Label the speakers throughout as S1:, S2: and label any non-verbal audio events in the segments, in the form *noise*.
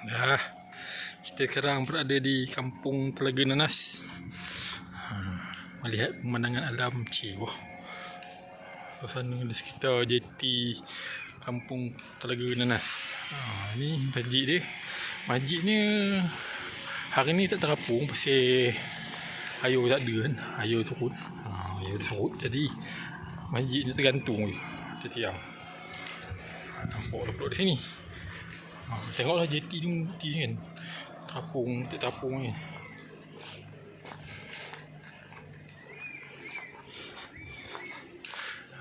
S1: Kita sekarang berada di kampung Telaga Nanas. Ha, melihat pemandangan alam Cik. Wah. Suasana di sekitar jeti kampung Telaga Nanas. Ha, ni masjid dia. Masjidnya hari ni tak terapung pasal air tak ada kan. Air turun. Ha, air surut. Jadi masjid ni tergantung je. Tiang. Nampak duduk di sini. Ha, tengoklah jeti ni bukti kan. Terapung, tak terapung ni.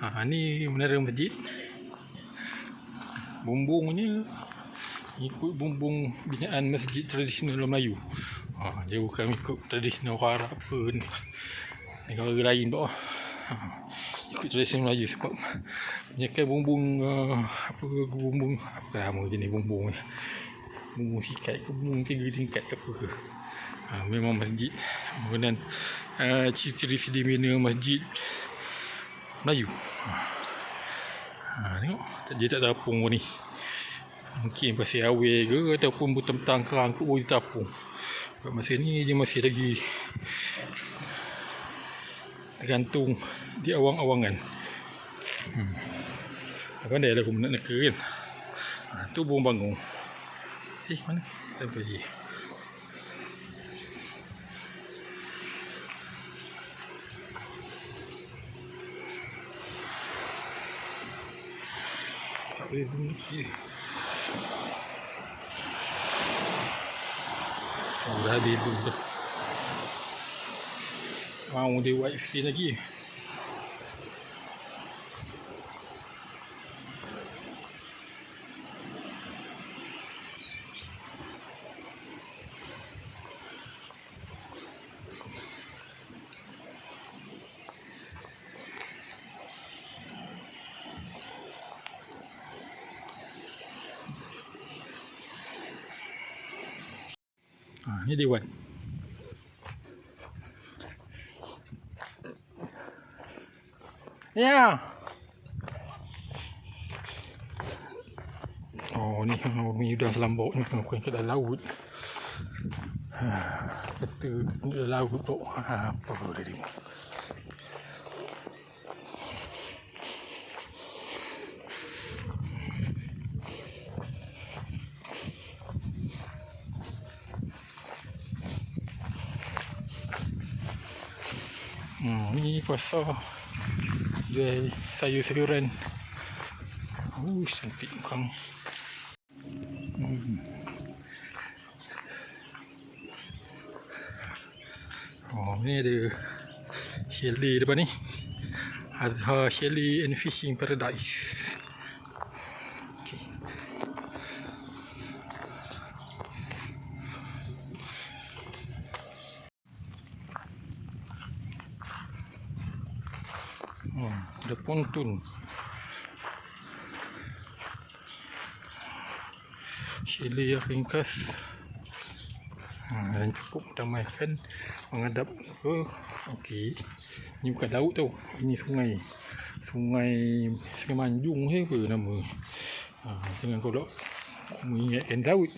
S1: Ha, ni menara masjid. Bumbungnya ikut bumbung binaan masjid tradisional Melayu. Ha, dia bukan ikut tradisional orang Arab ke negara lain bawah. Ha, ikut tradisional Melayu sebab menyekat bumbung uh, apa bumbung apa nama jenis bumbung ni. Bumbung sikat ke bumbung tiga tingkat ke apa ke. Ha, memang masjid kemudian uh, ciri-ciri sedimina masjid Melayu. Ha. tengok dia tak tapung pun ni. Mungkin pasal awal ke ataupun butang-butang kerang ke boleh tapung Sebab masa ni dia masih lagi tergantung di awang-awangan. Hmm. Pandai lah aku nak neka kan. Ha, tu bom bangun. Eh mana? Sampai dia. Tak boleh bunyi. Oh, dah habis tu dah. Mau dia white sikit lagi. Ha, ni Ya. Oh ni oh, ni dah selambau ni bukan ke dalam laut. Ha, betul ni dalam laut tu. Ha, apa dia tengok. Hmm, ni pasar jual sayur-sayuran. Oh, cantik kang. Hmm. Oh, ni ada chalet depan ni. Azhar Chalet and Fishing Paradise. Ada pontun. Sila yang ringkas. Ha, dan cukup damaikan menghadap ke okey. Ni bukan laut tau. Ini sungai. Sungai Sungai Manjung ke apa nama. Ha, jangan kau nak mengingatkan laut.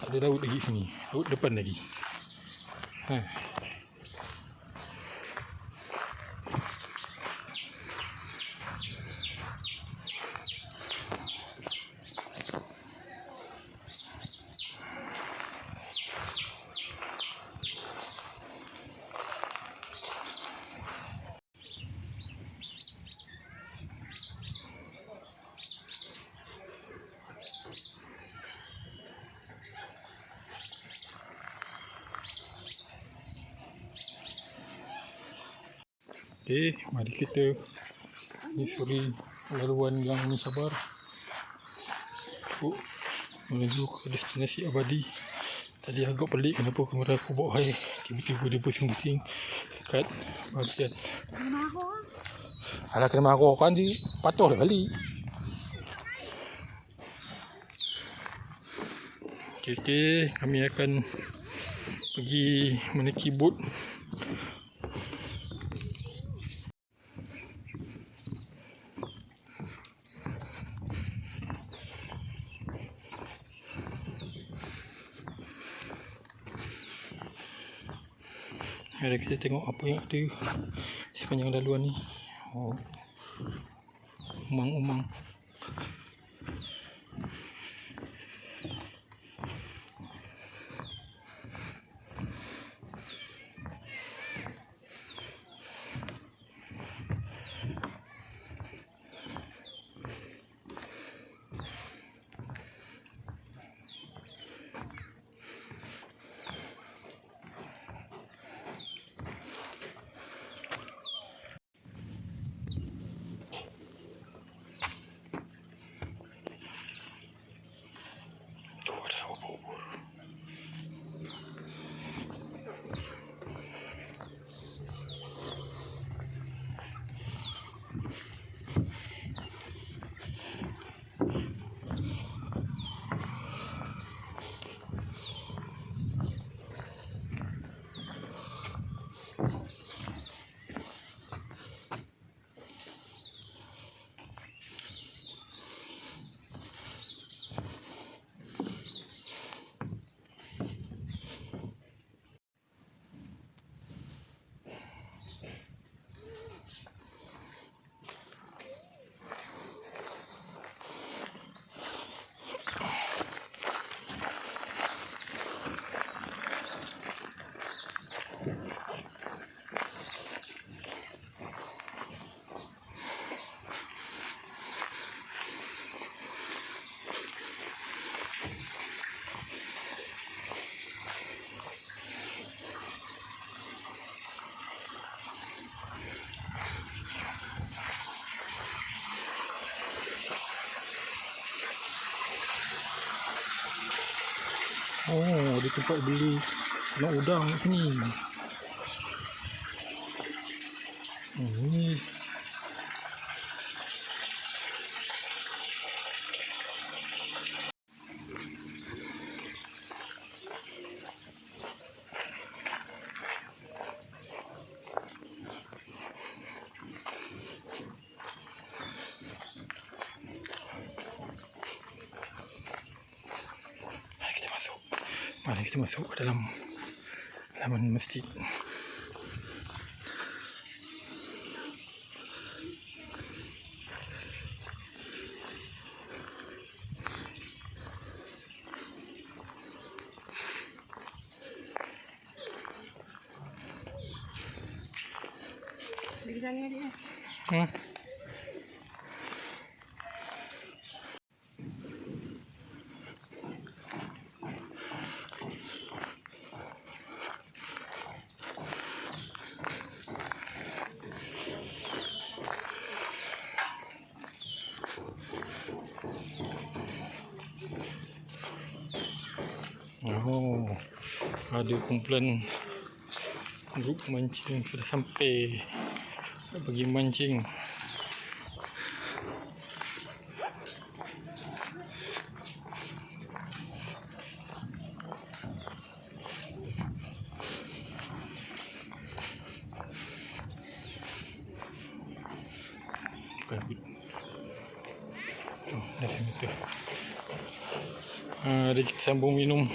S1: Tak ada laut lagi sini. Laut depan lagi. Ha. Okey, mari kita menyusuri laluan yang mencabar untuk menuju ke destinasi abadi. Tadi agak pelik kenapa kamera aku bawa air tiba-tiba dia pusing-pusing dekat bahagian. Alah kena marah kan dia patuh lah balik. Okey, okey, kami akan pergi menaiki bot Mari kita tengok apa yang ada sepanjang laluan ni. Oh. Umang-umang. Oh, di tempat beli nak udang kat sini. Oh, ni. Mari kita masuk. Mari kita masuk ke dalam halaman masjid. Ada kumpulan grup mancing sudah sampai pergi mancing. Ah, ada sambung minum.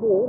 S2: vũ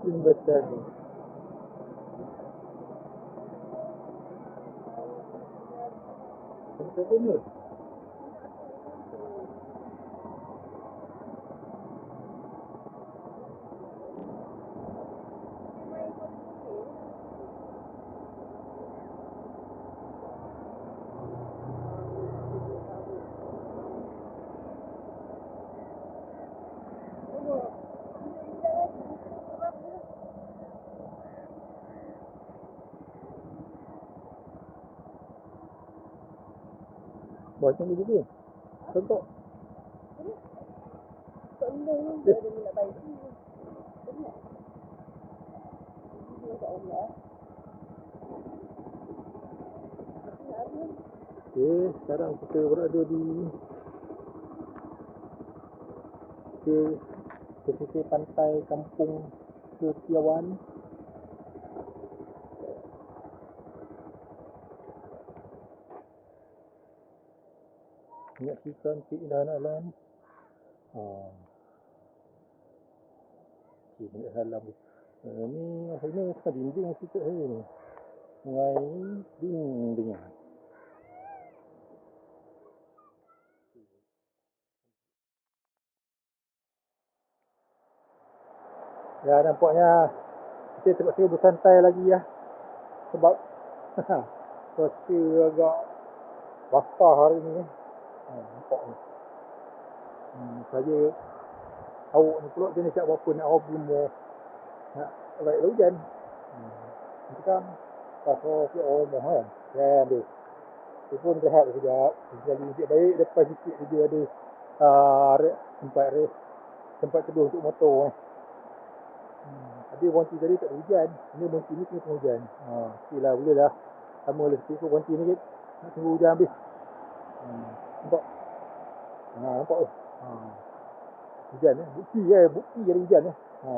S2: Ini betul ni. Betul. Macam ni gitu. Contoh.
S3: Benda ni dia ada nak baik ni. Benar. Dia tak Allah.
S2: Okey, sekarang kita berada di ke pesisir pantai Kampung Setiawan. Menyaksikan keindahan alam. Ah. Keindahan alam. Uh, ni akhirnya bukan dinding situ saya ni. Sungai dinding. Ya nampaknya kita terpaksa bersantai lagi ya. Sebab *laughs* cuaca agak basah hari ni. Ha, nampak ni. Hmm, saja awak ni pula jenis tak apa nak belum mau nak baik hujan. Hmm. Itu kan pasal si orang mau kan. Ya dia. Dia pun rehat sekejap. Jadi sikit baik depan sikit dia ada uh, tempat rest tempat teduh untuk motor eh. Hmm. Tadi berhenti tadi tak ada hujan. Ini berhenti ni tengah hujan. Ha, okey lah boleh lah. Sama lah sikit berhenti ni kita nak tunggu hujan habis. Hmm. Nampak? Ha, nampak tu. Ha. Hujan eh. Bukti eh. Bukti ada hujan eh. Ha.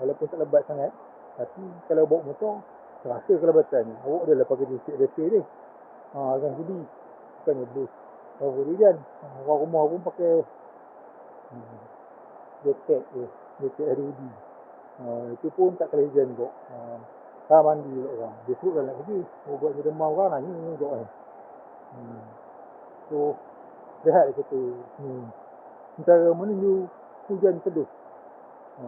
S2: Walaupun tak lebat sangat. Tapi kalau bawa motor, terasa kelebatan ni. Awak dah lah pakai jaket rasa dia. Ha, akan sudi. Bukannya boleh. Kalau hujan. Ha, orang rumah pun pakai hmm jaket tu jaket RUD ha, itu pun tak kena hujan kot ha, kan mandi kot orang besok dah nak pergi oh, buat je demam kan nanya ni kot kan hmm. so rehat dia kata hmm. sementara menuju hujan teduh ha.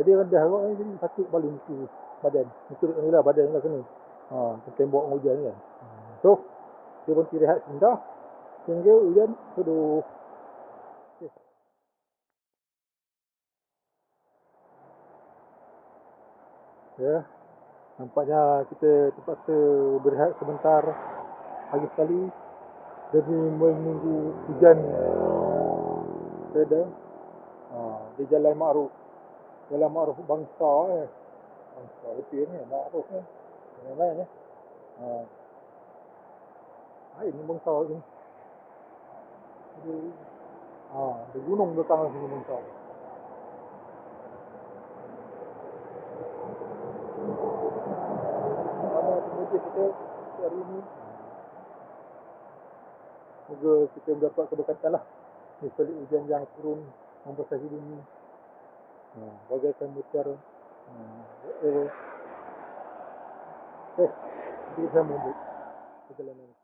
S2: jadi rendah kot eh, jadi sakit balik muka badan. Muka dekat ni lah badan ni lah kena. Ha, tembok hujan ni kan hmm. so dia berhenti rehat sebentar sehingga hujan teduh ya. Nampaknya kita terpaksa berehat sebentar pagi sekali demi menunggu hujan. Reda ha, di jalan Ma'ruf. Jalan Ma'ruf bangsa eh. Bangsa betul ni Ma'ruf ni. Main-main eh. Ha. ha ini bangsa ni. Ha, di gunung belakang sini bangsa. Kita hari ini Semoga kita mendapat keberkatan lah. Di sebalik hujan yang turun Membasahi bumi ha, Bagaikan mutiara ha, Whatever Okay Kita sama untuk Perjalanan